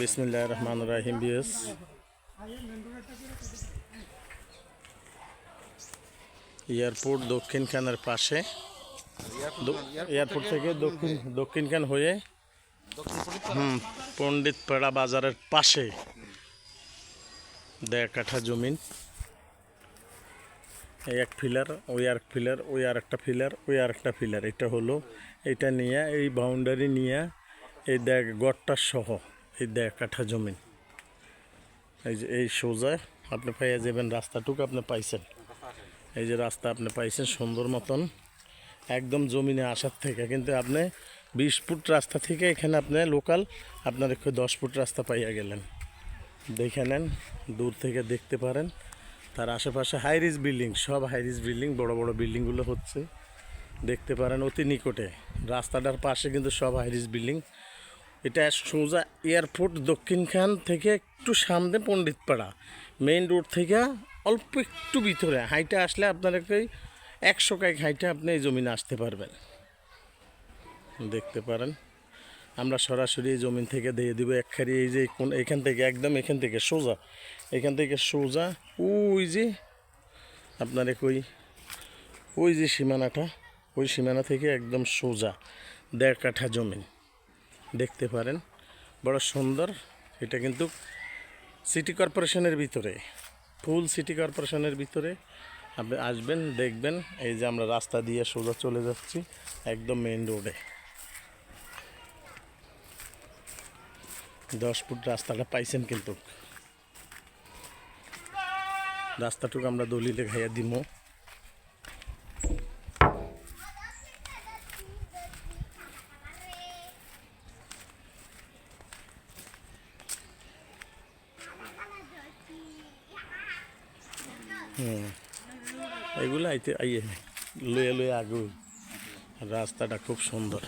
বিসমিল্লাহ রহমান রাহিম BS airport দক্ষিণ খানের পাশে। এয়ারপোর্ট থেকে দক্ষিণ দক্ষিণ খান হয়ে হুম, পণ্ডিতপাড়া বাজারের পাশে দেড় কাঠা জমিন। এই এক ফিলার, ওই আর ফিলার, ওই আর একটা ফিলার, ওই আর একটা ফিলার। এটা হলো, এটা নিয়ে, এই বাউন্ডারি নিয়ে এই দেখ গড়টার সহ। এই দেড় কাঠা জমিন এই যে এই সোজা আপনি পাইয়া যাবেন রাস্তাটুকু আপনি পাইছেন। এই যে রাস্তা আপনি পাইছেন সুন্দর মতন। একদম জমিনে আসার থেকে কিন্তু আপনি বিশ ফুট রাস্তা থেকে এখানে আপনি লোকাল আপনার একটু দশ ফুট রাস্তা পাইয়া গেলেন। দেখে নেন, দূর থেকে দেখতে পারেন। তার আশেপাশে হাইরিজ বিল্ডিং সব হাইরিজ বিল্ডিং বড় বড় বিল্ডিংগুলো হচ্ছে। দেখতে পারেন অতি নিকটে। রাস্তাটার পাশে কিন্তু সব হাইরিজ বিল্ডিং এটা সোজা এয়ারপোর্ট দক্ষিণখান থেকে একটু সামনে পণ্ডিতপাড়া। মেইন রোড থেকে অল্প একটু ভিতরে। হাইটে আসলে আপনার একটু একশো কাইক হাইটে আপনি এই জমিনে আসতে পারবেন। দেখতে পারেন। আমরা সরাসরি এই জমিন থেকে দিয়ে দেবো একখারি এই যে কোন এখান থেকে একদম এখান থেকে সোজা। এখান থেকে সোজা ওই যে আপনার ওই ওই যে সীমানাটা। ওই সীমানা থেকে একদম সোজা দেড় কাঠা জমিন। দেখতে পারেন। বড় সুন্দর। এটা কিন্তু সিটি কর্পোরেশনের ভিতরে। ফুল সিটি কর্পোরেশনের ভিতরে। আপনি আসবেন, দেখবেন। এই যে আমরা রাস্তা দিয়ে সোজা চলে যাচ্ছি, একদম মেন রোডে দশ ফুট রাস্তাটা পাইছেন কিন্তু। রাস্তাটুকু আমরা দলিলে খাইয়া দিব হুম এগুলো আইতে আইয়ে লয়ে লয়ে আগুন। রাস্তাটা খুব সুন্দর।